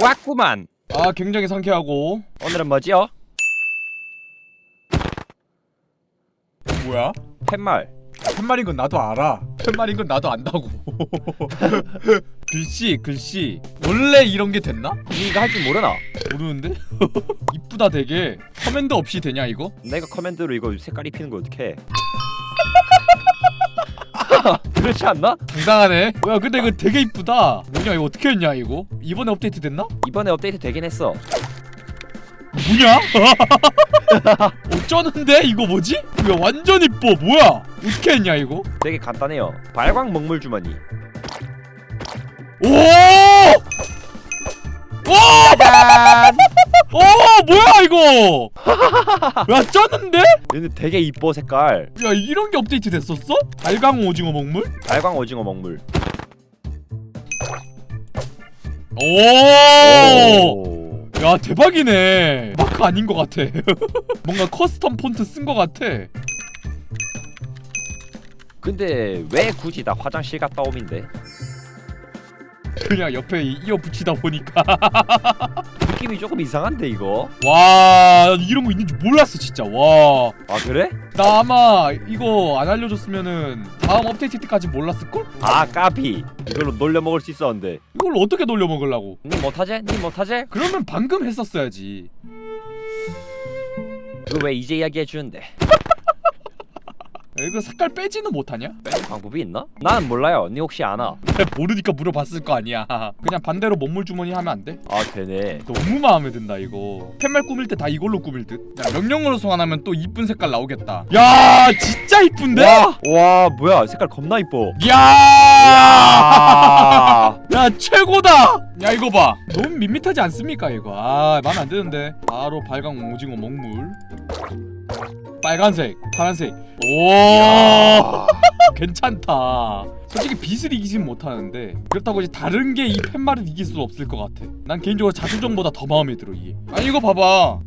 왔구만. 아 굉장히 상쾌하고 오늘은 뭐지요? 뭐야? 팻말. 팻말인 건 나도 알아 팻말인 건 나도 안다고 글씨 글씨 원래 이런 게 됐나? 니 이거 할줄 모르나? 모르는데? 이쁘다 되게 커맨드 없이 되냐 이거? 내가 커맨드로 이거 색깔 입히는 거 어떻게? 그렇지 않나? 당당하네 뭐야 근데 이거 되게 이쁘다 뭐냐 이거 어떻게 했냐 이거? 이번에 업데이트 됐나? 이번에 업데이트 되긴 했어. 뭐냐? 어쩌는데 이거 뭐지? 야 완전 이뻐 뭐야 어떻게 했냐 이거? 되게 간단해요. 발광 먹물 주머니. 오! 오! 짠! 오 뭐야 이거? 야 쩌는데? 근데 되게 이뻐 색깔. 야 이런 게 업데이트 됐었어? 발광 오징어 먹물? 발광 오징어 먹물. 오! 오. 야 대박이네 마크 아닌 것 같아 뭔가 커스텀 폰트 쓴 것 같아 근데 왜 굳이 나 화장실 갔다 오민데? 그냥 옆에 이- 이어 붙이다 보니까 느낌이 조금 이상한데 이거? 와 이런 거 있는지 몰랐어 진짜 와나 아 그래? 아마 이거 안 알려줬으면은 다음 업데이트 때까지 몰랐을걸? 아 까비. 이걸로 놀려 먹을 수 있었는데. 이걸 어떻게 돌려 먹으려고 니 못하지? 니 못하지? 그러면 방금 했었어야지 이거 왜 이제 이야기해 주는데? 야, 이거 색깔 빼지는 못하냐? 빼는 방법이 있나? 나는 몰라요. 니 혹시 아나? 모르니까 물어봤을 거 아니야 그냥 반대로 먹물 주머니 하면 안 돼? 아 되네. 너무 마음에 든다 이거 팻말 꾸밀 때 다 이걸로 꾸밀 듯 야, 명령어로 소환하면 또 이쁜 색깔 나오겠다 야 진짜 이쁜데? 와, 와 뭐야 색깔 겁나 이뻐. 야! 아, 야! 최고다! 야 이거 봐. 너무 밋밋하지 않습니까 이거? 아 마음에 안 드는데. 바로 발광 오징어 먹물. 빨간색 파란색. 오! 야. 괜찮다. 솔직히 빛을 이기진 못하는데 그렇다고 이제 다른 게 이 팻말을 이길 수 없을 것 같아. 난 개인적으로 자수정보다 더 마음에 들어 이게. 아니 이거 봐봐.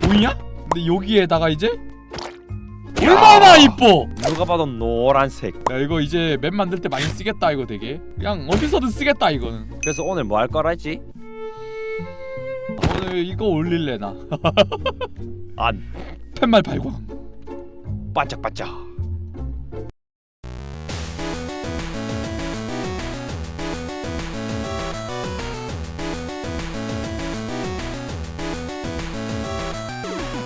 보이냐? 근데 여기에다가 이제 얼마나 이뻐! 누가 봐도 노란색. 야 이거 이제 맵 만들 때 많이 쓰겠다 이거 되게. 그냥 어디서든 쓰겠다 이거는. 그래서 오늘 뭐 할 거라지? 오늘 이거 올릴래 나? 안. 팻말 발광. 반짝반짝.